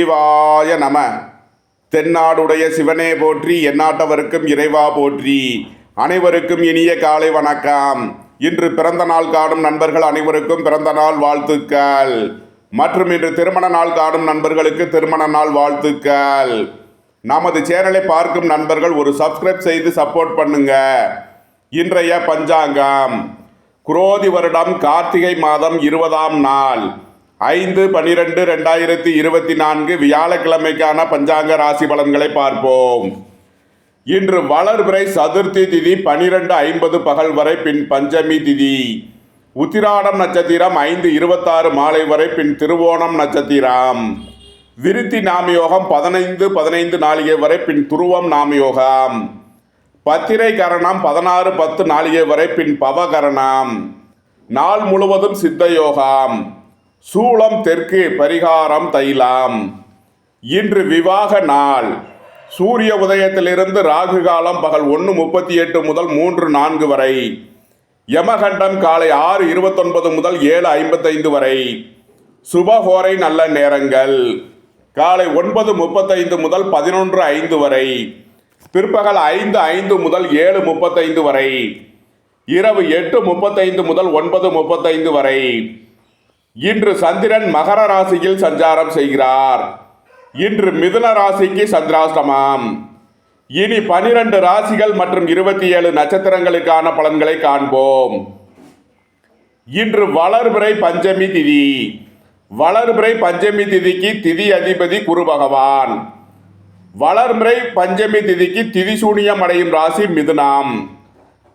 சிவாய நம. தென்னாடுடைய சிவனே போற்றி எந்நாட்டவருக்கும் இறைவா போற்றி. அனைவருக்கும் இனிய காலை வணக்கம். இன்று பிறந்த நாள் காணும் நண்பர்கள் அனைவருக்கும் பிறந்த நாள் வாழ்த்துக்கள். மற்றும் இன்று திருமண நாள் காணும் நண்பர்களுக்கு திருமண நாள் வாழ்த்துக்கள். நமது சேனலை பார்க்கும் நண்பர்கள் ஒரு சப்ஸ்கிரைப் செய்து சப்போர்ட் பண்ணுங்க. இன்றைய பஞ்சாங்கம். குரோதி வருடம் கார்த்திகை மாதம் இருபதாம் நாள். ஐந்து பனிரெண்டு ரெண்டாயிரத்தி இருபத்தி நான்கு வியாழக்கிழமைக்கான பஞ்சாங்க ராசி பலன்களை பார்ப்போம். இன்று வளர்பிறை சதுர்த்தி திதி பனிரெண்டு ஐம்பது பகல் வரை பின் பஞ்சமி திதி. உத்திராடம் நட்சத்திரம் ஐந்து இருபத்தாறு மாலை வரை பின் திருவோணம் நட்சத்திரம். விருத்தி நாமயோகம் பதினைந்து பதினைந்து நாளிகை வரை பின் துருவம் நாமயோகம். பத்திரை கரணம் பதினாறு பத்து நாளிகை வரை பின் பவகரணம் நாள் முழுவதும் சித்த யோகம். சூளம் தெற்கு பரிகாரம் தைலாம். இன்று விவாக நாள். சூரிய உதயத்திலிருந்து ராகு காலம் பகல் ஒன்று முப்பத்தி எட்டு முதல் மூன்று நான்கு வரை. யமகண்டம் காலை ஆறு இருபத்தொன்பது முதல் ஏழு ஐம்பத்தைந்து வரை. சுபஹோரை நல்ல நேரங்கள். காலை ஒன்பது முப்பத்தைந்து முதல் பதினொன்று ஐந்து வரை. பிற்பகல் ஐந்து ஐந்து முதல் ஏழு முப்பத்தைந்து வரை. இரவு எட்டு முப்பத்தைந்து முதல் ஒன்பது முப்பத்தைந்து வரை. இன்று சந்திரன் மகர ராசியில் சஞ்சாரம் செய்கிறார். இன்று மிதுன ராசிக்கு சந்திராஷ்டமம். இனி பனிரெண்டு ராசிகள் மற்றும் இருபத்தி ஏழு நட்சத்திரங்களுக்கான பலன்களை காண்போம். இன்று வளர்பிறை பஞ்சமி திதி. வளர்பிறை பஞ்சமி திதிக்கு திதி அதிபதி குரு பகவான். வளர்பிறை பஞ்சமி திதிக்கு திதி சூனியம் அடையும் ராசி மிதுனம்.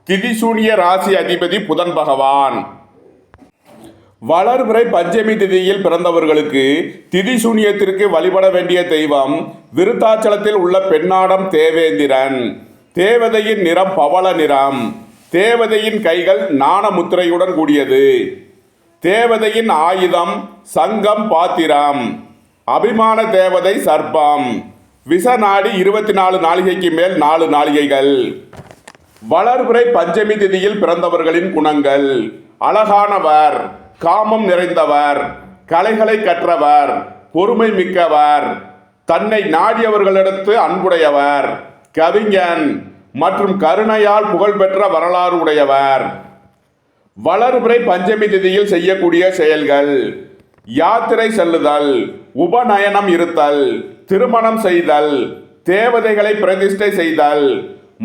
திதிசூனிய ராசி அதிபதி புதன் பகவான். வளர்பிறை பஞ்சமி திதியில் பிறந்தவர்களுக்கு திதி சூனியத்திற்கு வழிபட வேண்டிய தெய்வம் விருத்தாச்சலத்தில் உள்ள பெண்ணாடம் தேவேந்திரன். தேவதையின் நிறம் பவள நிறம். தேவதையின் கைகள் நாணமுத்திரையுடன் கூடியது. தேவதையின் ஆயுதம் சங்கம் பாத்திரம். அபிமான தேவதை சர்ப்பம். விசநாடி இருபத்தி நாலு நாளிகைக்கு மேல் நாலு நாளிகைகள். வளர்பிறை பஞ்சமி திதியில் பிறந்தவர்களின் குணங்கள். அழகானவர். காமம் நிறைந்தவர் கலைகளை கற்றவர் பொறுமை மிக்கவர் தன்னை நாடியவர்களிடத்து அன்புடையவர் கவிஞன் மற்றும் கருணையால் புகழ்பெற்ற வரலாறு உடையவர். வளர்பிறை பஞ்சமி திதியில் செய்யக்கூடிய செயல்கள் யாத்திரை செல்லுதல் உபநயனம் இருத்தல் திருமணம் செய்தல் தேவதைகளை பிரதிஷ்டை செய்தல்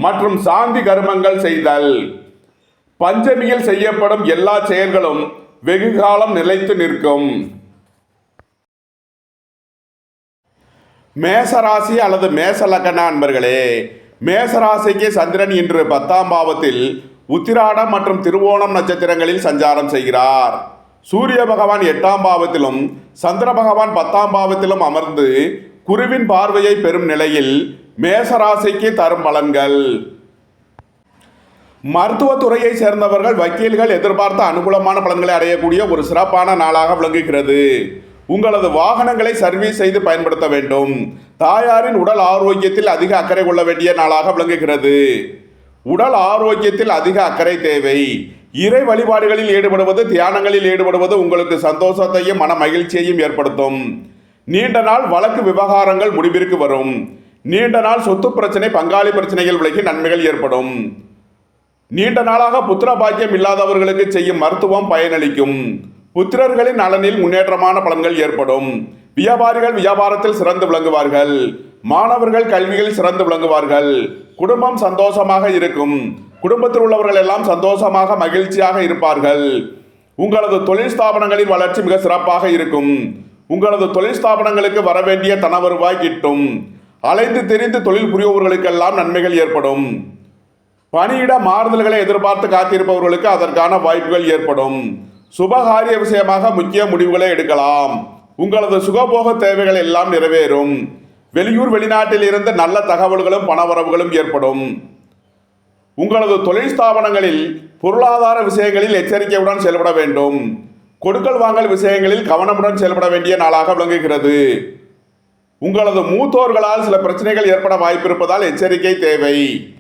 மற்றும் சாந்தி கர்மங்கள் செய்தல். பஞ்சமியில் செய்யப்படும் எல்லா செயல்களும் வெகு காலம் நிலைத்து நிற்கும். மேசராசி அல்லது மேச லக்கண அன்பர்களே மேசராசிக்கு சந்திரன் இன்று பத்தாம் பாவத்தில் உத்திராடம் மற்றும் திருவோணம் நட்சத்திரங்களில் சஞ்சாரம் செய்கிறார். சூரிய பகவான் எட்டாம் பாவத்திலும் சந்திர பகவான் பத்தாம் பாவத்திலும் அமர்ந்து குருவின் பார்வையை பெறும் நிலையில் மேசராசிக்கு தரும் பலன்கள். மருத்துவத்துறையை சேர்ந்தவர்கள் வக்கீல்கள் எதிர்பார்த்த அனுகூலமான பலன்களை அடையக்கூடிய ஒரு சிறப்பான நாளாக விளங்குகிறது. உங்களது வாகனங்களை சர்வீஸ் செய்து பயன்படுத்த வேண்டும். தாயாரின் உடல் ஆரோக்கியத்தில் அதிக அக்கறை கொள்ள வேண்டிய நாளாக விளங்குகிறது. உடல் ஆரோக்கியத்தில் அதிக அக்கறை தேவை. இறை வழிபாடுகளில் ஈடுபடுவது தியானங்களில் ஈடுபடுவது உங்களுக்கு சந்தோஷத்தையும் மன மகிழ்ச்சியையும் ஏற்படுத்தும். நீண்ட நாள் வழக்கு விவகாரங்கள் முடிவிற்கு வரும். நீண்ட நாள் சொத்து பிரச்சனை பங்காளி பிரச்சனைகள் விலகி நன்மைகள் ஏற்படும். நீண்ட நாளாக புத்திர பாக்கியம் இல்லாதவர்களுக்கு செய்யும் மருத்துவம் பயனளிக்கும். புத்திரர்களின் நலனில் முன்னேற்றமான பலன்கள் ஏற்படும். வியாபாரிகள் வியாபாரத்தில் சிறந்து விளங்குவார்கள். மாணவர்கள் கல்வியில் சிறந்து விளங்குவார்கள். குடும்பம் சந்தோஷமாக இருக்கும். குடும்பத்தில் உள்ளவர்கள் எல்லாம் சந்தோஷமாக மகிழ்ச்சியாக இருப்பார்கள். உங்களது தொழில் ஸ்தாபனங்களின் வளர்ச்சி மிக சிறப்பாக இருக்கும். உங்களது தொழில் ஸ்தாபனங்களுக்கு வரவேண்டிய தன வருவாய் கிட்டும். அலைந்து தெரிந்து தொழில் புரிபவர்களுக்கெல்லாம் நன்மைகள் ஏற்படும். பணியிட மாறுதல்களை எதிர்பார்த்து காத்திருப்பவர்களுக்கு அதற்கான வாய்ப்புகள் ஏற்படும். சுபகாரிய விஷயமாக முக்கிய முடிவுகளை எடுக்கலாம். உங்களது சுகபோக தேவைகள் எல்லாம் நிறைவேறும். வெளியூர் வெளிநாட்டில் இருந்து நல்ல தகவல்களும் பணவரவுகளும் ஏற்படும். உங்களது தொழில் ஸ்தாபனங்களில் பொருளாதார விஷயங்களில் எச்சரிக்கையுடன் செயல்பட வேண்டும். கொடுக்கல் வாங்கல் விஷயங்களில் கவனமுடன் செயல்பட வேண்டிய நாளாக விளங்குகிறது. உங்களது மூத்தோர்களால் சில பிரச்சனைகள் ஏற்பட வாய்ப்பிருப்பதால் எச்சரிக்கை தேவை.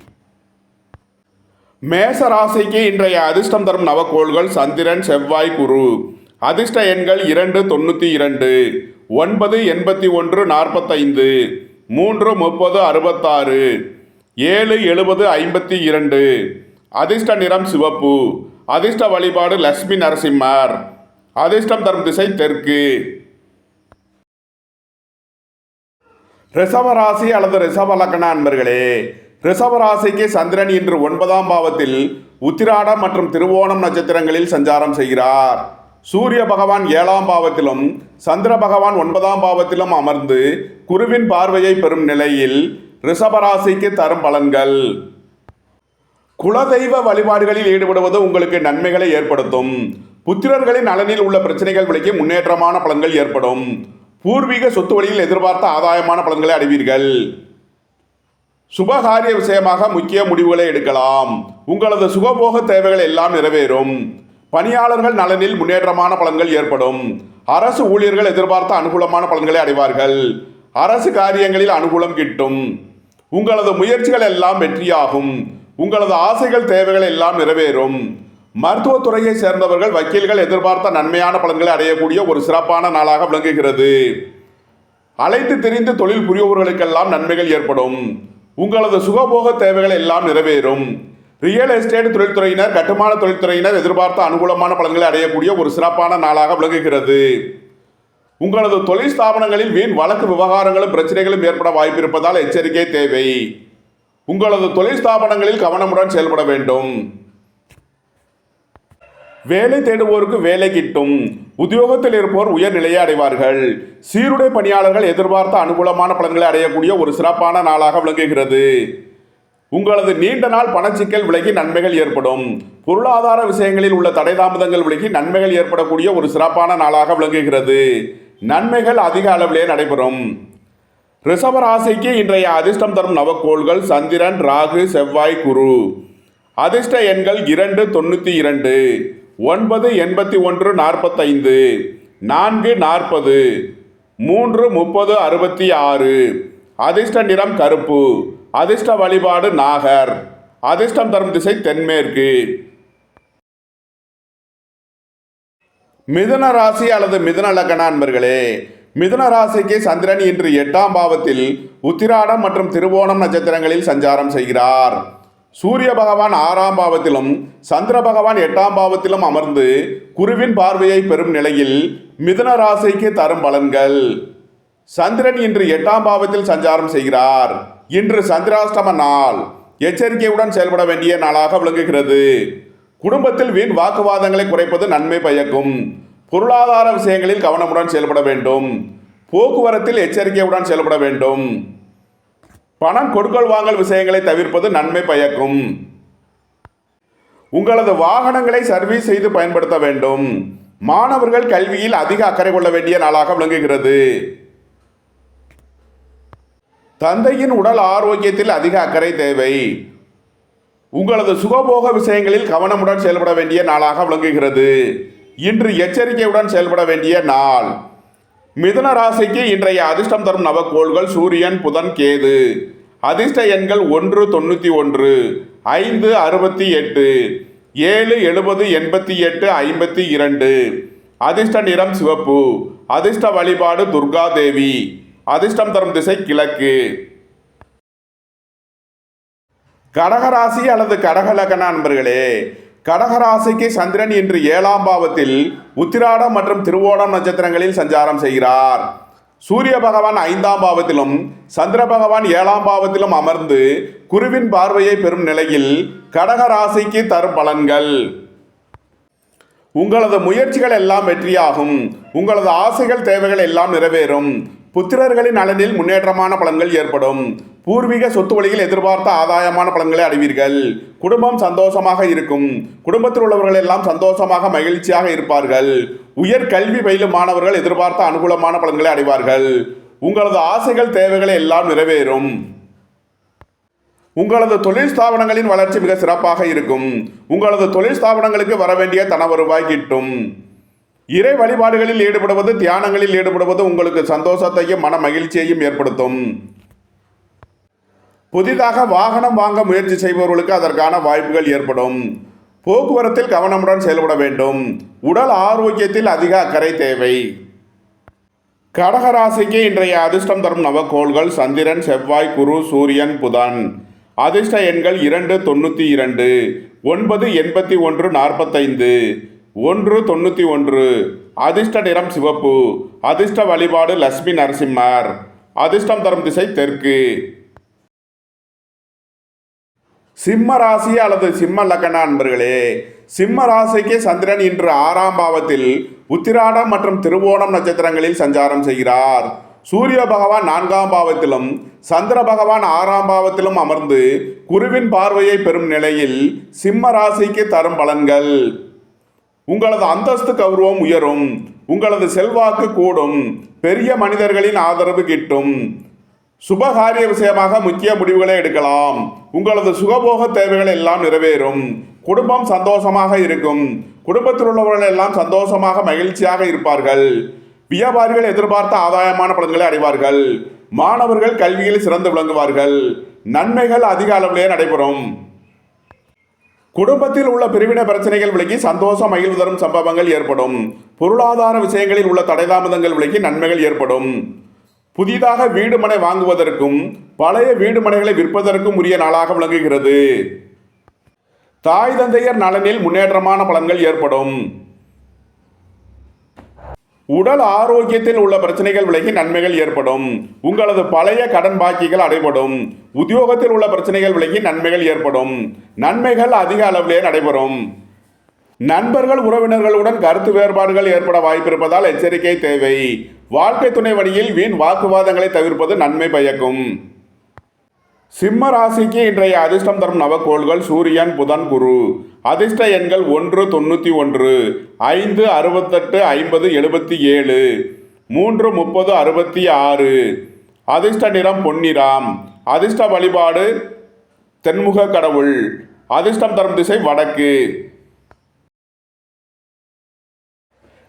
மேச ராசிக்கு இன்றைய அதிர்ஷ்டம் தரும் நவக்கோள்கள் சந்திரன் செவ்வாய் குரு. அதிர்ஷ்ட எண்கள் இரண்டு தொண்ணூற்றி இரண்டு. ஒன்பது எண்பத்தி ஒன்று நாற்பத்தைந்து. மூன்று முப்பது அறுபத்தாறு. ஏழு எழுபது ஐம்பத்தி இரண்டு. அதிர்ஷ்ட நிறம் சிவப்பு. அதிர்ஷ்ட வழிபாடு லட்சுமி நரசிம்மர். அதிர்ஷ்டம் தரும் திசை தெற்கு. ரிசவராசி அல்லது ரிசவலக்கண அன்பர்களே ரிஷபராசிக்கு சந்திரன் இன்று ஒன்பதாம் பாவத்தில் உத்திராடம் மற்றும் திருவோணம் நட்சத்திரங்களில் சஞ்சாரம் செய்கிறார். சூரிய பகவான் ஏழாம் பாவத்திலும் சந்திர பகவான் ஒன்பதாம் பாவத்திலும் அமர்ந்து குருவின் பார்வையை பெறும் நிலையில் ரிஷபராசிக்கு தரும் பலன்கள். குலதெய்வ வழிபாடுகளில் ஈடுபடுவது உங்களுக்கு நன்மைகளை ஏற்படுத்தும். புத்திரர்களின் நலனில் உள்ள பிரச்சனைகள் விலக்கி முன்னேற்றமான பலன்கள் ஏற்படும். பூர்வீக சொத்து வழியில் எதிர்பார்த்த ஆதாயமான பலன்களை அடைவீர்கள். சுபகாரிய விஷயமாக முக்கிய முடிவுகளை எடுக்கலாம். உங்களது சுகபோக தேவைகள் எல்லாம் நிறைவேறும். பணியாளர்கள் நலனில் முன்னேற்றமான பலன்கள் ஏற்படும். அரசு ஊழியர்கள் எதிர்பார்த்த அனுகூலமான பலன்களை அடைவார்கள். அரசு காரியங்களில் அனுகூலம் கிட்டும். உங்களது முயற்சிகள் எல்லாம் வெற்றியாகும். உங்களது ஆசைகள் தேவைகள் எல்லாம் நிறைவேறும். மருத்துவத்துறையை சேர்ந்தவர்கள் வக்கீல்கள் எதிர்பார்த்த நன்மையான பலன்களை அடையக்கூடிய ஒரு சிறப்பான நாளாக விளங்குகிறது. அழைத்து தெரிந்து தொழில் புரியவர்களுக்கெல்லாம் நன்மைகள் ஏற்படும். உங்களது சுகபோக தேவைகள் எல்லாம் நிறைவேறும். ரியல் எஸ்டேட் தொழில்துறையினர் கட்டுமான தொழில்துறையினர் எதிர்பார்த்த அனுகூலமான பலன்களை அடையக்கூடிய ஒரு சிறப்பான நாளாக விளங்குகிறது. உங்களது தொழில் ஸ்தாபனங்களில் வீண் வழக்கு விவகாரங்களும் பிரச்சனைகளும் ஏற்பட வாய்ப்பு இருப்பதால் எச்சரிக்கை தேவை. உங்களது தொழில் ஸ்தாபனங்களில் கவனமுடன் செயல்பட வேண்டும். வேலை தேடுவோருக்கு வேலை கிட்டும். உத்தியோகத்தில் இருப்போர் உயர் நிலையை அடைவார்கள். சீருடை பணியாளர்கள் எதிர்பார்த்த அனுகூலமான பலன்களை அடையக்கூடிய ஒரு சிறப்பான நாளாக விளங்குகிறது. உங்களது நீண்ட நாள் பணச்சிக்கல் விலகி நன்மைகள் ஏற்படும். பொருளாதார விஷயங்களில் உள்ள தடை தாமதங்கள் விலகி நன்மைகள் ஏற்படக்கூடிய ஒரு சிறப்பான நாளாக விளங்குகிறது. நன்மைகள் அதிக அளவிலே நடைபெறும். ரிஷபராசிக்கு இன்றைய அதிர்ஷ்டம் தரும் நவக்கோள்கள் சந்திரன் ராகு செவ்வாய் குரு. அதிர்ஷ்ட எண்கள் இரண்டு தொண்ணூற்றி இரண்டு. ஒன்பது எண்பத்தி ஒன்று நாற்பத்தைந்து. நான்கு நாற்பது. மூன்று முப்பது அறுபத்தி ஆறு. அதிர்ஷ்ட நிறம் கருப்பு. அதிர்ஷ்ட வழிபாடு நாகர். அதிர்ஷ்டம் தரும் திசை தென்மேற்கு. மிதுன ராசி அல்லது மிதுன லக்ன அன்பர்களே மிதுன ராசிக்கு சந்திரன் இன்று எட்டாம் பாவத்தில் உத்திராடம் மற்றும் திருவோணம் நட்சத்திரங்களில் சஞ்சாரம் செய்கிறார். சூரிய பகவான் ஆறாம் பாவத்திலும் சந்திர பகவான் எட்டாம் பாவத்திலும் அமர்ந்து குருவின் பார்வையை பெறும் நிலையில் மிதுன ராசிக்கு தரும் பலன்கள். சந்திரன் இன்று எட்டாம் பாவத்தில் சஞ்சாரம் செய்கிறார். இன்று சந்திராஷ்டம நாள். எச்சரிக்கையுடன் செயல்பட வேண்டிய நாளாக விளங்குகிறது. குடும்பத்தில் வீண் வாக்குவாதங்களை குறைப்பது நன்மை பயக்கும். பொருளாதார விஷயங்களில் கவனமுடன் செயல்பட வேண்டும். போக்குவரத்தில் எச்சரிக்கையுடன் செயல்பட வேண்டும். பணம் கொடுக்கல் வாங்கல் விஷயங்களை தவிர்ப்பது நன்மை பயக்கும். உங்களது வாகனங்களை சர்வீஸ் செய்து பயன்படுத்த வேண்டும். மாணவர்கள் கல்வியில் அதிக அக்கறை கொள்ள வேண்டிய நாளாக விளங்குகிறது. தந்தையின் உடல் ஆரோக்கியத்தில் அதிக அக்கறை தேவை. உங்களது சுகபோக விஷயங்களில் கவனமுடன் செயல்பட வேண்டிய நாளாக விளங்குகிறது. இன்று எச்சரிக்கையுடன் செயல்பட வேண்டிய நாள். மிதுன ராசிக்கு இன்றைய அதிர்ஷ்டம் தரும் நவக்கோள்கள் சூரியன் புதன் கேது. அதிர்ஷ்ட எண்கள் ஒன்று தொண்ணூற்றி ஒன்று ஐந்து அறுபத்தி எட்டு ஏழு எழுபது எண்பத்தி எட்டு ஐம்பத்தி இரண்டு. அதிர்ஷ்ட நிறம் சிவப்பு. அதிர்ஷ்ட வழிபாடு துர்கா தேவி. அதிர்ஷ்டம் தரும் திசை கிழக்கு. கடகராசி அல்லது கடகலக்கண நண்பர்களே கடகராசிக்கு சந்திரன் இன்று ஏழாம் பாவத்தில் உத்திராடம் மற்றும் திருவோணம் நட்சத்திரங்களில் சஞ்சாரம் செய்கிறார். சூரிய பகவான் ஐந்தாம் பாவத்திலும் சந்திர பகவான் ஏழாம் பாவத்திலும் அமர்ந்து குருவின் பார்வையை பெறும் நிலையில் கடகராசிக்கு தரும் பலன்கள். உங்களது முயற்சிகள் எல்லாம் வெற்றியாகும். உங்களது ஆசைகள் தேவைகள் எல்லாம் நிறைவேறும். புத்திரர்களின் நலனில் முன்னேற்றமான பலன்கள் ஏற்படும். பூர்வீக சொத்து வழியில் எதிர்பார்த்த ஆதாயமான பலன்களை அடைவீர்கள். குடும்பம் சந்தோஷமாக இருக்கும். குடும்பத்தில் உள்ளவர்கள் எல்லாம் சந்தோஷமாக மகிழ்ச்சியாக இருப்பார்கள். உயர் கல்வி பயிலும் மாணவர்கள் எதிர்பார்த்த அனுகூலமான பலன்களை அடைவார்கள். உங்களது ஆசைகள் தேவைகளை எல்லாம் நிறைவேறும். உங்களது தொழில் ஸ்தாபனங்களின் வளர்ச்சி மிக சிறப்பாக இருக்கும். உங்களது தொழில் ஸ்தாபனங்களுக்கு வர வேண்டிய தன வருவாய் கிட்டும். இறை வழிபாடுகளில் ஈடுபடுவது தியானங்களில் ஈடுபடுவது உங்களுக்கு சந்தோஷத்தையும் மன மகிழ்ச்சியையும் ஏற்படுத்தும். புதிதாக வாகனம் வாங்க முயற்சி செய்பவர்களுக்கு அதற்கான வாய்ப்புகள் ஏற்படும். போக்குவரத்தில் கவனமுடன் செயல்பட வேண்டும். உடல் ஆரோக்கியத்தில் அதிக அக்கறை தேவை. கடகராசிக்கு இன்றைய அதிர்ஷ்டம் தரும் நவக்கோள்கள் சந்திரன் செவ்வாய் குரு சூரியன் புதன். அதிர்ஷ்ட எண்கள் இரண்டு தொண்ணூற்றி இரண்டு ஒன்பது எண்பத்தி ஒன்று நாற்பத்தைந்து. ஒன்று தொண்ணூற்றி ஒன்று. அதிர்ஷ்ட நிறம் சிவப்பு. அதிர்ஷ்ட வழிபாடு லட்சுமி நரசிம்மர். அதிர்ஷ்டம் தரும் திசை தெற்கு. சிம்ம ராசி அல்லது சிம்ம லக்கண அன்பர்களே சிம்ம ராசிக்கு சந்திரன் இன்று ஆறாம் பாவத்தில் உத்திராடம் மற்றும் திருவோணம் நட்சத்திரங்களில் சஞ்சாரம் செய்கிறார். சூரிய பகவான் நான்காம் பாவத்திலும் சந்திர பகவான் ஆறாம் பாவத்திலும் அமர்ந்து குருவின் பார்வையை பெறும் நிலையில் சிம்ம ராசிக்கு தரும் பலன்கள். உங்களது அந்தஸ்து கௌரவம் உயரும். உங்களது செல்வாக்கு கூடும். பெரிய மனிதர்களின் ஆதரவு கிட்டும். சுபகாரிய விஷயமாக முக்கிய முடிவுகளை எடுக்கலாம். உங்களது சுகபோக தேவைகள் எல்லாம் நிறைவேறும். குடும்பம் சந்தோஷமாக இருக்கும். குடும்பத்தில் உள்ளவர்கள் எல்லாம் சந்தோஷமாக மகிழ்ச்சியாக இருப்பார்கள். வியாபாரிகள் எதிர்பார்த்த ஆதாயமான பலன்களை அடைவார்கள். மாணவர்கள் கல்வியில் சிறந்து விளங்குவார்கள். நன்மைகள் அதிக அளவிலே நடைபெறும். குடும்பத்தில் உள்ள பிரிவினை பிரச்சனைகள் விலகி சந்தோஷம் மகிழ்வு தரும் சம்பவங்கள் ஏற்படும். பொருளாதார விஷயங்களில் உள்ள தடைதாமதங்கள் விலகி நன்மைகள் ஏற்படும். புதிதாக வீடு மனை வாங்குவதற்கும் பழைய வீடு மனைகளை விற்பதற்கும் உரிய நாளாக விளங்குகிறது. தாய் தந்தையர் நலனில் முன்னேற்றமான பலன்கள் ஏற்படும். உடல் ஆரோக்கியத்தில் உள்ள பிரச்சனைகள் விலகி நன்மைகள் ஏற்படும். உங்களது பழைய கடன் பாக்கிகள் அடைபடும். உத்தியோகத்தில் உள்ள பிரச்சனைகள் விலகி நன்மைகள் ஏற்படும். நன்மைகள் அதிக அளவிலே நடைபெறும். நண்பர்கள் உறவினர்களுடன் கருத்து வேறுபாடுகள் ஏற்பட வாய்ப்பிருப்பதால் எச்சரிக்கை தேவை. வாழ்க்கை துணை வழியில் வீண் வாக்குவாதங்களை தவிர்ப்பது நன்மை பயக்கும். சிம்ம ராசிக்கு இன்றைய அதிர்ஷ்டம் தரும் நவக்கோள்கள் சூரியன் புதன் குரு. அதிர்ஷ்ட எண்கள் ஒன்று தொண்ணூற்றி ஒன்று ஐந்து அறுபத்தெட்டு ஐம்பது எழுபத்தி ஏழு மூன்று முப்பது அறுபத்தி ஆறு. அதிர்ஷ்ட நிறம் பொன்னிறம். அதிர்ஷ்ட வழிபாடு தென்முக கடவுள். அதிர்ஷ்டம் தரும் திசை வடக்கு.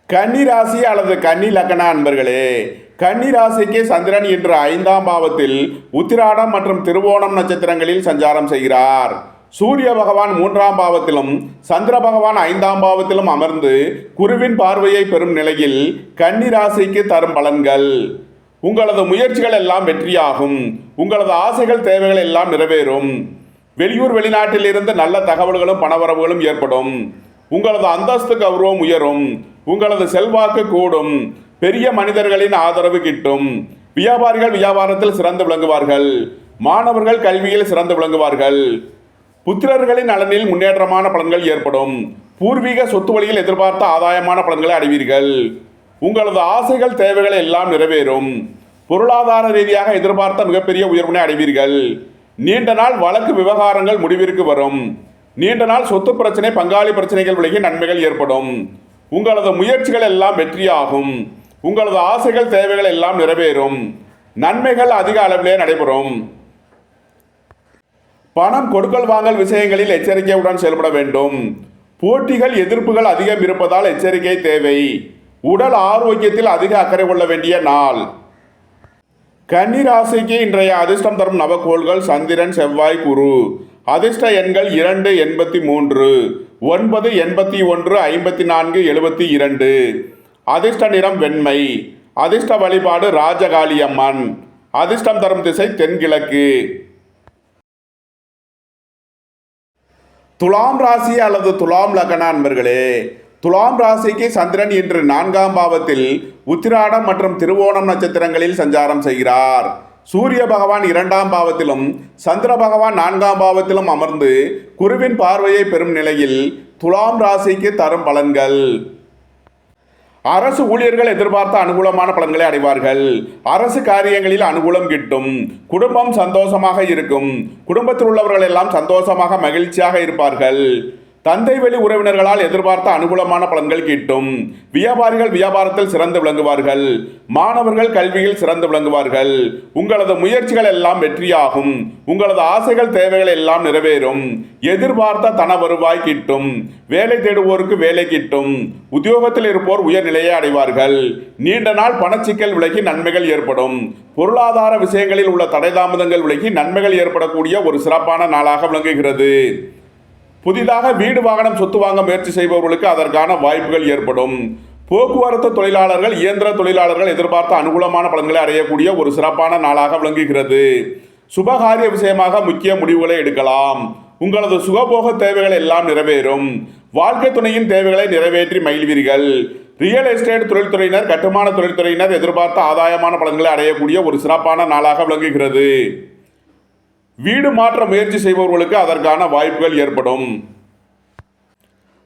கன்னி ராசி அல்லது கன்னி லக்கண அன்பர்களே கன்னி ராசிக்கு சந்திரன் இன்று ஐந்தாம் பாவத்தில் உத்திராடம் மற்றும் திருவோணம் நட்சத்திரங்களில் சஞ்சாரம் செய்கிறார். சூரிய பகவான் மூன்றாம் பாவத்திலும் சந்திர பகவான் ஐந்தாம் பாவத்திலும் அமர்ந்து குருவின் பார்வையை பெறும் நிலையில் கன்னிராசிக்கு தரும் பலன்கள். உங்களது முயற்சிகள் எல்லாம் வெற்றியாகும். உங்களது ஆசைகள் தேவைகள் எல்லாம் நிறைவேறும். வெளியூர் வெளிநாட்டில் இருந்து நல்ல தகவல்களும் பணவரவுகளும் ஏற்படும். உங்களது அந்தஸ்து கௌரவம் உயரும். உங்களது செல்வாக்கு கூடும். பெரிய மனிதர்களின் ஆதரவு கிட்டும். வியாபாரிகள் வியாபாரத்தில் சிறந்து விளங்குவார்கள். மாணவர்கள் கல்வியில் சிறந்து விளங்குவார்கள். புத்திரர்களின் நலனில் முன்னேற்றமான பலன்கள் ஏற்படும். பூர்வீக சொத்து வழியில் எதிர்பார்த்த ஆதாயமான பலன்களை அடைவீர்கள். உங்களது ஆசைகள் தேவைகள் எல்லாம் நிறைவேறும். பொருளாதார ரீதியாக எதிர்பார்த்த மிகப்பெரிய உயர்வினை அடைவீர்கள். நீண்ட நாள் வழக்கு விவகாரங்கள் முடிவிற்கு வரும். நீண்ட நாள் சொத்து பிரச்சனை பங்காளி பிரச்சனைகள் விலகி நன்மைகள் ஏற்படும். உங்களது முயற்சிகள் எல்லாம் வெற்றியாகும். உங்களது ஆசைகள் தேவைகள் எல்லாம் நிறைவேறும். நன்மைகள் அதிக அளவிலே நடைபெறும். பணம் கொடுக்கல் வாங்கல் விஷயங்களில் எச்சரிக்கையுடன் செயல்பட வேண்டும். போட்டிகள் எதிர்ப்புகள் அதிகம் இருப்பதால் எச்சரிக்கை தேவை. உடல் ஆரோக்கியத்தில் அதிக அக்கறை கொள்ள வேண்டிய நாள். கன்னிராசிக்கு இன்றைய அதிர்ஷ்டம் தரும் நவக்கோள்கள் சந்திரன் செவ்வாய் குரு. அதிர்ஷ்ட எண்கள் இரண்டு எண்பத்தி மூன்று. ஒன்பது எண்பத்தி ஒன்று ஐம்பத்தி நான்கு எழுபத்தி இரண்டு. அதிர்ஷ்ட நிறம் வெண்மை. அதிர்ஷ்ட வழிபாடு ராஜகாளியம்மன். அதிர்ஷ்டம் தரும் திசை தென்கிழக்கு. துலாம் ராசி அல்லது துலாம் லக்ன அன்பர்களே துலாம் ராசிக்கு சந்திரன் இன்று நான்காம் பாவத்தில் உத்திராடம் மற்றும் திருவோணம் நட்சத்திரங்களில் சஞ்சாரம் செய்கிறார். சூரிய பகவான் இரண்டாம் பாவத்திலும் சந்திர பகவான் நான்காம் பாவத்திலும் அமர்ந்து குருவின் பார்வையை பெறும் நிலையில் துலாம் ராசிக்கு தரும் பலன்கள். அரசு ஊழியர்கள் எதிர்பார்த்த அனுகூலமான பலன்களை அடைவார்கள். அரசு காரியங்களில் அனுகூலம் கிட்டும். குடும்பம் சந்தோஷமாக இருக்கும். குடும்பத்தில் உள்ளவர்கள் எல்லாம் சந்தோஷமாக மகிழ்ச்சியாக இருப்பார்கள். தந்தை வெளி உறவினர்களால் எதிர்பார்த்த அனுகூலமான பலன்கள் கிட்டும். வியாபாரிகள் வியாபாரத்தில் சிறந்து விளங்குவார்கள். மாணவர்கள் கல்வியில் சிறந்து விளங்குவார்கள். உங்களது முயற்சிகள் எல்லாம் வெற்றியாகும். உங்களது ஆசைகள் தேவைகள் எல்லாம் நிறைவேறும். எதிர்பார்த்த தன வருவாய் கிட்டும். வேலை தேடுவோருக்கு வேலை கிட்டும். உத்தியோகத்தில் இருப்போர் உயர்நிலையை அடைவார்கள். நீண்ட நாள் பணச்சிக்கல் விலகி நன்மைகள் ஏற்படும். பொருளாதார விஷயங்களில் உள்ள தடைதாமதங்கள் விலகி நன்மைகள் ஏற்படக்கூடிய ஒரு சிறப்பான நாளாக விளங்குகிறது. புதிதாக வீடு வாகனம் சொத்து வாங்க முயற்சி செய்பவர்களுக்கு அதற்கான வாய்ப்புகள் ஏற்படும். போக்குவரத்து தொழிலாளர்கள் இயந்திர தொழிலாளர்கள் எதிர்பார்த்த அனுகூலமான பலன்களை அடையக்கூடிய ஒரு சிறப்பான நாளாக விளங்குகிறது. சுபகாரிய விஷயமாக முக்கிய முடிவுகளை எடுக்கலாம். உங்களது சுகபோக தேவைகள் எல்லாம் நிறைவேறும். வாழ்க்கை துணையின் தேவைகளை நிறைவேற்றி மகிழ்வீர்கள். ரியல் எஸ்டேட் தொழில்துறையினர் கட்டுமான தொழில்துறையினர் எதிர்பார்த்த ஆதாயமான பலன்களை அடையக்கூடிய ஒரு சிறப்பான நாளாக விளங்குகிறது. வீடு மாற்ற முயற்சி செய்பவர்களுக்கு அதற்கான வாய்ப்புகள் ஏற்படும்.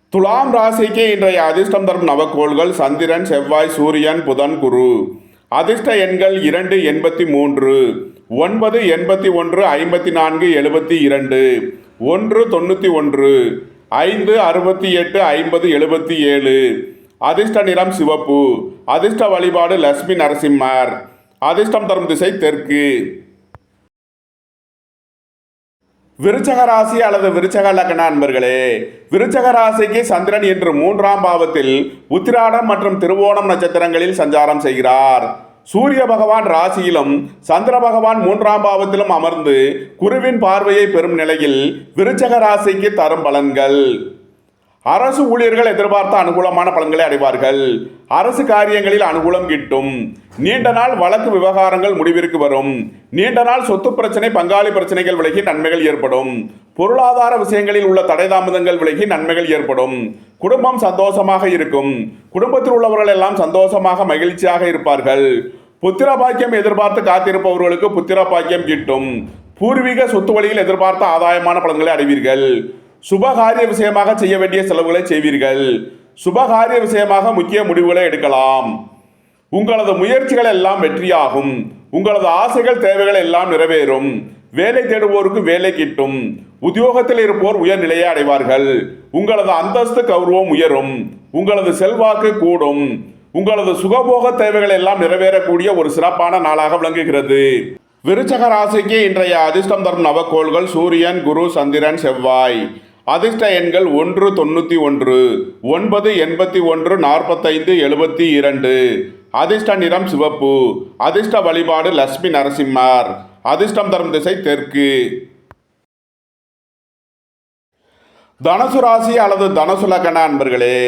துலாம் ராசிக்கு இன்றைய அதிர்ஷ்டம் தரும் நவக்கோள்கள் சந்திரன் செவ்வாய் சூரியன் புதன் குரு. அதிர்ஷ்ட எண்கள் இரண்டு எண்பத்தி மூன்று. ஒன்பது எண்பத்தி ஒன்று ஐம்பத்தி நான்கு எழுபத்தி இரண்டு. ஒன்று தொண்ணூற்றி ஒன்று. ஐந்து அறுபத்தி எட்டு ஐம்பது எழுபத்தி ஏழு. அதிர்ஷ்ட நிறம் சிவப்பு. அதிர்ஷ்ட வழிபாடு லட்சுமி நரசிம்மர். அதிர்ஷ்டம் தரும் திசை தெற்கு. விருச்சக ராசி அல்லது விருச்சக லக்ன அன்பர்களே விருச்சக ராசிக்கு சந்திரன் என்று மூன்றாம் பாவத்தில் உத்திராடம் மற்றும் திருவோணம் நட்சத்திரங்களில் சஞ்சாரம் செய்கிறார். சூரிய பகவான் ராசியிலும் சந்திர பகவான் மூன்றாம் பாவத்திலும் அமர்ந்து குருவின் பார்வையை பெறும் நிலையில் விருச்சக ராசிக்கு தரும் பலன்கள். அரசு ஊழியர்கள் எதிர்பார்த்த அனுகூலமான பலன்களை அடைவார்கள். அரசு காரியங்களில் அனுகூலம் கிட்டும். நீண்ட நாள் வழக்கு விவகாரங்கள் முடிவிற்கு வரும். நீண்ட நாள் சொத்து பிரச்சனை பங்காளி பிரச்சனைகள் விலகி நன்மைகள் ஏற்படும். பொருளாதார விஷயங்களில் உள்ள தடை தாமதங்கள் விலகி நன்மைகள் ஏற்படும். குடும்பம் சந்தோஷமாக இருக்கும். குடும்பத்தில் உள்ளவர்கள் எல்லாம் சந்தோஷமாக மகிழ்ச்சியாக இருப்பார்கள். புத்திர பாக்கியம் எதிர்பார்த்து காத்திருப்பவர்களுக்கு புத்திர பாக்கியம் கிட்டும். பூர்வீக சொத்து வழியில் எதிர்பார்த்த ஆதாயமான பலன்களை அடைவீர்கள். சுபகாரிய விஷயமாக செய்ய வேண்டிய செலவுகளை செய்வீர்கள். சுபகாரிய விஷயமாக முக்கிய முடிவுகளை எடுக்கலாம். உங்களது முயற்சிகள் எல்லாம் வெற்றியாகும். உங்களது ஆசைகள் தேவைகள் எல்லாம் நிறைவேறும். வேலை தேடுவோருக்கு வேலை கிட்டும். உத்தியோகத்தில் இருப்போர் உயர்நிலையை அடைவார்கள். உங்களது அந்தஸ்து கௌரவம் உயரும். உங்களது செல்வாக்கு கூடும். உங்களது சுகபோக தேவைகள் எல்லாம் நிறைவேறக்கூடிய ஒரு சிறப்பான நாளாக விளங்குகிறது. விருச்சக ராசிக்கு இன்றைய அதிர்ஷ்டம் தரும் நவக்கோள்கள் சூரியன் குரு சந்திரன் செவ்வாய். அதிர்ஷ்ட எண்கள் ஒன்று தொண்ணூற்றி ஒன்று ஒன்பது எண்பத்தி ஒன்று நாற்பத்தைந்து எழுபத்தி இரண்டு. அதிர்ஷ்ட நிறம் சிவப்பு. அதிர்ஷ்ட வழிபாடு லட்சுமி நரசிம்மர். அதிர்ஷ்டம் தரும் திசை தெற்கு. தனுசு ராசி அல்லது தனுசு லக்கண அன்பர்களே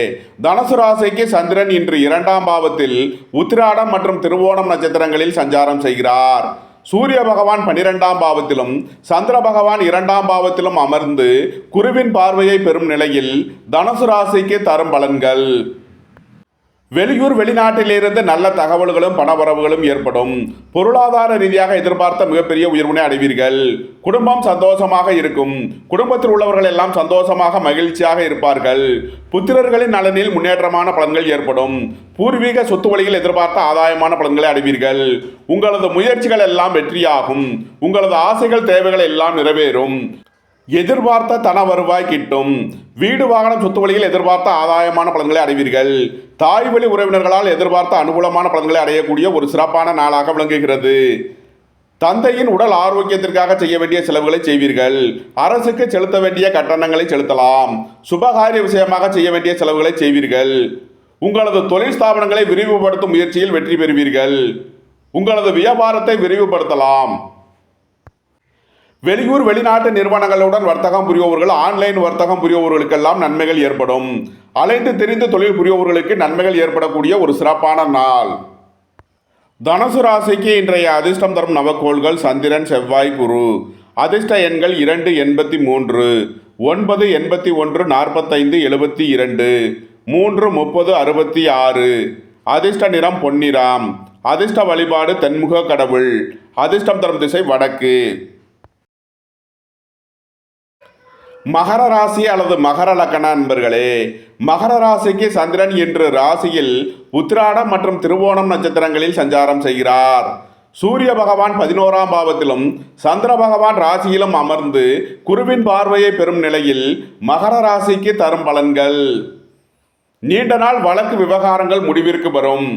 தனுசு ராசிக்கு சந்திரன் இன்று இரண்டாம் பாவத்தில் உத்திராடம் மற்றும் திருவோணம் நட்சத்திரங்களில் சஞ்சாரம் செய்கிறார். சூரிய பகவான் பனிரெண்டாம் பாவத்திலும் சந்திர பகவான் இரண்டாம் பாவத்திலும் அமர்ந்து குருவின் பார்வையை பெறும் நிலையில் தனுசு ராசிக்கு தரும் பலன்கள். வெளியூர் வெளிநாட்டிலிருந்து நல்ல தகவல்களும் பணவரவுகளும் ஏற்படும். பொருளாதார ரீதியாக எதிர்பார்த்த மிகப்பெரிய உயர்வினை அடைவீர்கள். குடும்பம் சந்தோஷமாக இருக்கும். குடும்பத்தில் உள்ளவர்கள் எல்லாம் சந்தோஷமாக மகிழ்ச்சியாக இருப்பார்கள். புத்திரர்களின் நலனில் முன்னேற்றமான பலன்கள் ஏற்படும். பூர்வீக சொத்து வழியில் எதிர்பார்த்த ஆதாயமான பலன்களை அடைவீர்கள். உங்களது முயற்சிகள் எல்லாம் வெற்றியாகும். உங்களது ஆசைகள் தேவைகள் எல்லாம் நிறைவேறும். எதிர்பார்த்த தன வருவாய் கிட்டும். வீடு வாகனம் சொத்து வழியில் எதிர்பார்த்த ஆதாயமான பலன்களை அடைவீர்கள். தாய் வழி உறவினர்களால் எதிர்பார்த்த அனுகூலமான பலன்களை அடையக்கூடிய ஒரு சிறப்பான நாளாக விளங்குகிறது. தந்தையின் உடல் ஆரோக்கியத்திற்காக செய்ய வேண்டிய செலவுகளை செய்வீர்கள். அரசுக்கு செலுத்த வேண்டிய கட்டணங்களை செலுத்தலாம். சுபகாரிய விஷயமாக செய்ய வேண்டிய செலவுகளை செய்வீர்கள். உங்களது தொழில் ஸ்தாபனங்களை விரிவுபடுத்தும் முயற்சியில் வெற்றி பெறுவீர்கள். உங்களது வியாபாரத்தை விரிவுபடுத்தலாம். வெளியூர் வெளிநாட்டு நிறுவனங்களுடன் வர்த்தகம் புரிபவர்கள் ஆன்லைன் வர்த்தகம் புரிபவர்களுக்கெல்லாம் நன்மைகள் ஏற்படும். அலைந்து தெரிந்து தொழில் புரிபவர்களுக்கு நன்மைகள் ஏற்படக்கூடிய ஒரு சிறப்பான நாள். தனுசு ராசிக்கு இன்றைய அதிர்ஷ்டம் தரும் நவக்கோள்கள் சந்திரன் செவ்வாய் குரு. அதிர்ஷ்ட எண்கள் இரண்டு எண்பத்தி மூன்று. ஒன்பது எண்பத்தி ஒன்று நாற்பத்தைந்து எழுபத்தி இரண்டு. மூன்று முப்பது அறுபத்தி ஆறு. அதிர்ஷ்ட நிறம் பொன்னிறம். அதிர்ஷ்ட வழிபாடு தென்முக கடவுள். அதிர்ஷ்டம் தரும் திசை வடக்கு. மகர ராசி அல்லது மகர லக்கண அன்பர்களே மகர ராசிக்கு சந்திரன் என்று ராசியில் உத்திராடம் மற்றும் திருவோணம் நட்சத்திரங்களில் சஞ்சாரம் செய்கிறார். சூரிய பகவான் பதினோராம் பாவத்திலும் சந்திர பகவான் ராசியிலும் அமர்ந்து குருவின் பார்வையை பெறும் நிலையில் மகர ராசிக்கு தரும் பலன்கள். நீண்ட நாள் வழக்கு விவகாரங்கள் முடிவிற்கு வரும்.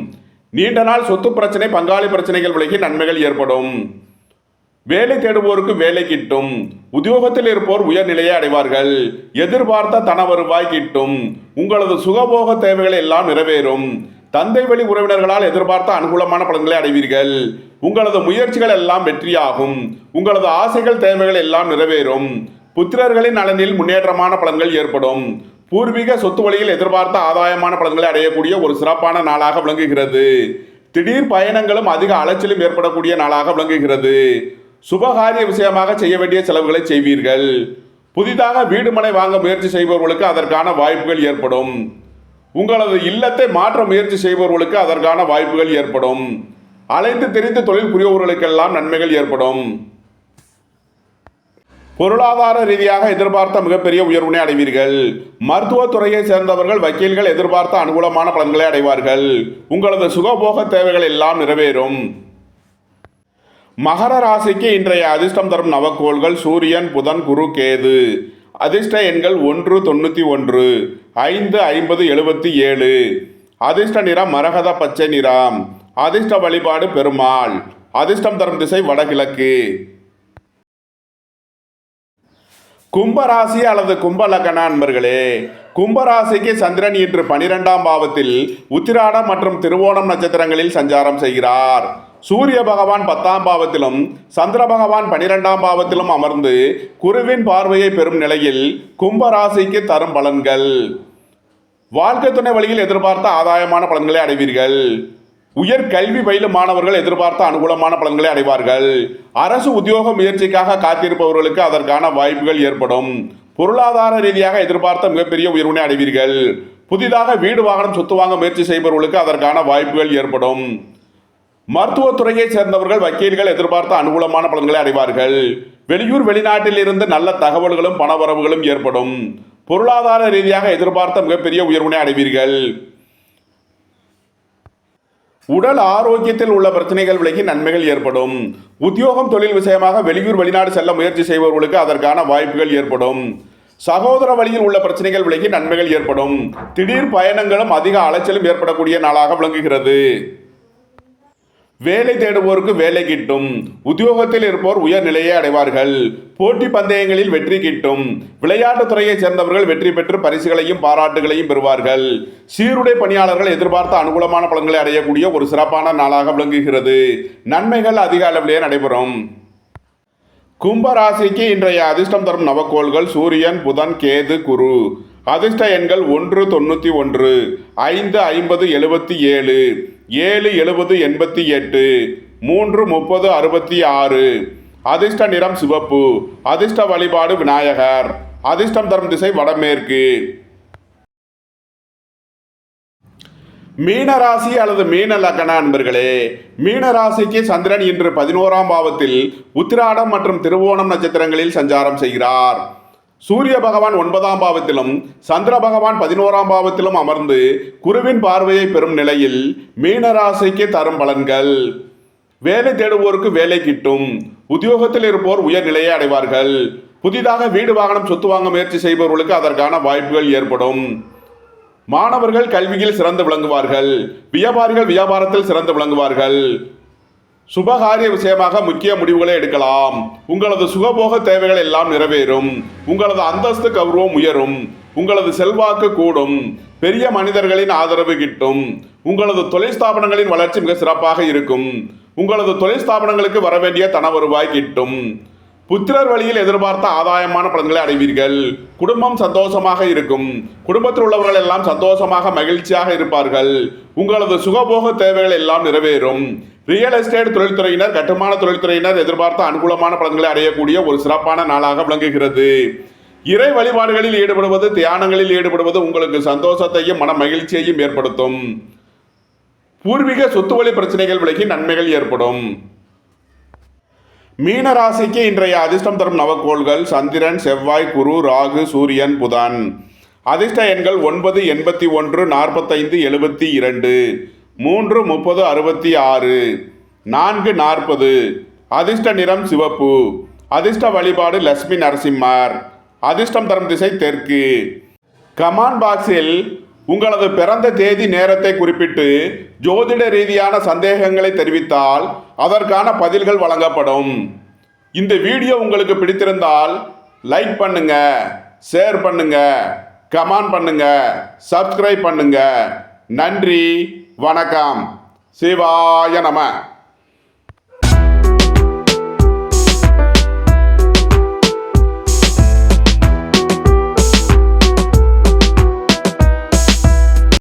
நீண்ட நாள் சொத்து பிரச்சனை பங்காளி பிரச்சனைகள் விலகி நன்மைகள் ஏற்படும். வேலை தேடுவோருக்கு வேலை கிட்டும். உத்தியோகத்தில் இருப்போர் உயர்நிலையை அடைவார்கள். எதிர்பார்த்த தன வருவாய் கிட்டும். உங்களது சுகபோக தேவைகள் எல்லாம் நிறைவேறும். தந்தை வழி உறவினர்களால் எதிர்பார்த்த அனுகூலமான பலன்களை அடைவீர்கள். உங்களது முயற்சிகள் எல்லாம் வெற்றியாகும். உங்களது ஆசைகள் தேவைகள் எல்லாம் நிறைவேறும். புத்திரர்களின் நலனில் முன்னேற்றமான பலன்கள் ஏற்படும். பூர்வீக சொத்து வழியில் எதிர்பார்த்த ஆதாயமான பலன்களை அடையக்கூடிய ஒரு சிறப்பான நாளாக விளங்குகிறது. திடீர் பயணங்களும் அதிக அலைச்சலும் ஏற்படக்கூடிய நாளாக விளங்குகிறது. சுபகாரிய விஷயமாக செய்ய வேண்டிய செலவுகளை செய்வீர்கள். புதிதாக வீடு மனை வாங்க முயற்சி செய்பவர்களுக்கு அதற்கான வாய்ப்புகள் ஏற்படும். உங்களது இல்லத்தை மாற்ற முயற்சி செய்பவர்களுக்கு அதற்கான வாய்ப்புகள் ஏற்படும். அலைந்து தெரிந்து தொழில் புரியவர்களுக்கெல்லாம் நன்மைகள் ஏற்படும். பொருளாதார ரீதியாக எதிர்பார்த்த மிகப்பெரிய உயர்வினை அடைவீர்கள். மருத்துவத்துறையை சேர்ந்தவர்கள் வக்கீல்கள் எதிர்பார்த்த அனுகூலமான பலன்களை அடைவார்கள். உங்களது சுகபோக தேவைகள் எல்லாம் நிறைவேறும். மகர ராசிக்கு இன்றைய அதிர்ஷ்டம் தரும் நவக்கோள்கள் சூரியன் புதன் குரு கேது. அதிர்ஷ்ட எண்கள் ஒன்று தொண்ணூற்றி ஒன்று ஐந்து ஐம்பது எழுபத்தி ஏழு. அதிர்ஷ்ட நிறம் மரகத பச்சை நிறம். அதிர்ஷ்ட வழிபாடு பெருமாள். அதிர்ஷ்டம் தரும் திசை வடகிழக்கு. கும்பராசி அல்லது கும்பலக்கண அன்பர்களே கும்பராசிக்கு சந்திரன் இன்று பனிரெண்டாம் பாவத்தில் உத்திராடம் மற்றும் திருவோணம் நட்சத்திரங்களில் சஞ்சாரம் செய்கிறார். சூரிய பகவான் பத்தாம் பாவத்திலும் சந்திர பகவான் பனிரெண்டாம் பாவத்திலும் அமர்ந்து குருவின் பார்வையை பெறும் நிலையில் கும்பராசிக்கு தரும் பலன்கள். வாழ்க்கை துணை வழியில் எதிர்பார்த்த ஆதாயமான பலன்களை அடைவீர்கள். உயர் கல்வி பயிலும் மாணவர்கள் எதிர்பார்த்த அனுகூலமான பலன்களை அடைவார்கள். அரசு உத்தியோக முயற்சிக்காக காத்திருப்பவர்களுக்கு அதற்கான வாய்ப்புகள் ஏற்படும். பொருளாதார ரீதியாக எதிர்பார்த்த மிகப்பெரிய உயர்வினை அடைவீர்கள். புதிதாக வீடு வாகனம் சொத்து வாங்க முயற்சி செய்பவர்களுக்கு அதற்கான வாய்ப்புகள் ஏற்படும். மருத்துவத்துறையை சேர்ந்தவர்கள் வக்கீல்கள் எதிர்பார்த்த அனுகூலமான பலன்களை அடைவார்கள். வெளியூர் வெளிநாட்டில் இருந்து நல்ல தகவல்களும் பணவரவுகளும் ஏற்படும். பொருளாதார ரீதியாக எதிர்பார்த்த மிகப்பெரிய உயர்வினை அடைவீர்கள். உடல் ஆரோக்கியத்தில் உள்ள பிரச்சனைகள் விலகி நன்மைகள் ஏற்படும். உத்தியோகம் தொழில் விஷயமாக வெளியூர் வெளிநாடு செல்ல முயற்சி செய்பவர்களுக்கு அதற்கான வாய்ப்புகள் ஏற்படும். சகோதர வழியில் உள்ள பிரச்சனைகள் விலகி நன்மைகள் ஏற்படும். திடீர் பயணங்களும் அதிக அலைச்சலும் ஏற்படக்கூடிய நாளாக விளங்குகிறது. வேலை தேடுவோருக்கு வேலை கிட்டும். உத்தியோகத்தில் இருப்போர் உயர் நிலையை அடைவார்கள். போட்டி பந்தயங்களில் வெற்றி கிட்டும். விளையாட்டுத் துறையைச் சேர்ந்தவர்கள் வெற்றி பெற்று பரிசுகளையும் பாராட்டுகளையும் பெறுவார்கள். சீருடை பணியாளர்கள் எதிர்பார்த்த அனுகூலமான பலன்களை அடையக்கூடிய ஒரு சிறப்பான நாளாக விளங்குகிறது. நன்மைகள் அதிக அளவிலே நடைபெறும். கும்பராசிக்கு இன்றைய அதிர்ஷ்டம் தரும் நவக்கோள்கள் சூரியன் புதன் கேது குரு. அதிர்ஷ்ட எண்கள் ஒன்று தொண்ணூற்றி ஒன்று ஐந்து ஐம்பது எழுபத்தி ஏழு ஏழு எழுபது எண்பத்தி எட்டு மூன்று முப்பது அறுபத்தி ஆறு. அதிர்ஷ்ட நிறம் சிவப்பு அதிர்ஷ்ட வழிபாடு விநாயகர். அதிர்ஷ்டம் தரும் திசை வடமேற்கு. மீனராசி அல்லது மீன லக்கண அன்பர்களே மீனராசிக்கு சந்திரன் இன்று பதினோராம் பாவத்தில் உத்திராடம் மற்றும் திருவோணம் நட்சத்திரங்களில் சஞ்சாரம் செய்கிறார். சூரிய பகவான் ஒன்பதாம் பாவத்திலும் சந்திர பகவான் பதினோராம் பாவத்திலும் அமர்ந்து குருவின் பார்வையை பெறும் நிலையில் மீனராசிக்கு தரும் பலன்கள். வேலை தேடுவோருக்கு வேலை கிட்டும். உத்தியோகத்தில் இருப்போர் உயர்நிலையை அடைவார்கள். புதிதாக வீடு வாகனம் சொத்து வாங்க முயற்சி செய்பவர்களுக்கு அதற்கான வாய்ப்புகள் ஏற்படும். மாணவர்கள் கல்வியில் சிறந்து விளங்குவார்கள். வியாபாரிகள் வியாபாரத்தில் சிறந்து விளங்குவார்கள். சுபகாரிய விஷயமாக முக்கிய முடிவுகளை எடுக்கலாம். உங்களது சுகபோக தேவைகள் எல்லாம் நிறைவேறும். உங்களது அந்தஸ்து கௌரவம் உயரும். உங்களது செல்வாக்கு கூடும். பெரிய மனிதர்களின் ஆதரவு கிட்டும். உங்களது தொழில் ஸ்தாபனங்களின் வளர்ச்சி மிக சிறப்பாக இருக்கும். உங்களது தொழில் ஸ்தாபனங்களுக்கு வரவேண்டிய தன வருவாய் கிட்டும். புத்திரர் வழியில் எதிர்பார்த்த ஆதாயமான பலன்களை அடைவீர்கள். குடும்பம் சந்தோஷமாக இருக்கும். குடும்பத்தில் உள்ளவர்கள் எல்லாம் சந்தோஷமாக மகிழ்ச்சியாக இருப்பார்கள். உங்களது சுகபோக தேவைகள் எல்லாம் நிறைவேறும். ரியல் எஸ்டேட் தொழில்துறையினர் கட்டுமான தொழில்துறையினர் எதிர்பார்த்த அனுகூலமான பலன்களை அடையக்கூடிய ஒரு சிறப்பான நாளாக விளங்குகிறது. இறை வழிபாடுகளில் ஈடுபடுவது தியானங்களில் ஈடுபடுவது உங்களுக்கு சந்தோஷத்தையும் மன மகிழ்ச்சியையும் ஏற்படுத்தும். பூர்வீக சொத்து வழி பிரச்சனைகள் விலகி நன்மைகள் ஏற்படும். மீன ராசிக்கு இன்றைய அதிர்ஷ்டம் தரும் நவக்கோள்கள் சந்திரன் செவ்வாய் குரு ராகு சூரியன் புதன். அதிர்ஷ்ட எண்கள் ஒன்பது எண்பத்தி ஒன்று நாற்பத்தைந்து எழுபத்தி இரண்டு. மூன்று முப்பது அறுபத்தி ஆறு. நான்கு நாற்பது. அதிர்ஷ்ட நிறம் சிவப்பு. அதிர்ஷ்ட வழிபாடு லட்சுமி நரசிம்மர். அதிர்ஷ்டம் தரும் திசை தெற்கு. கமான் பாக்ஸில் உங்களது பிறந்த தேதி நேரத்தை குறிப்பிட்டு ஜோதிட ரீதியான சந்தேகங்களை தெரிவித்தால் அதற்கான பதில்கள் வழங்கப்படும். இந்த வீடியோ உங்களுக்கு பிடித்திருந்தால் லைக் பண்ணுங்க ஷேர் பண்ணுங்க கமெண்ட் பண்ணுங்க சப்ஸ்கிரைப் பண்ணுங்க. நன்றி வணக்கம். சிவாய நம.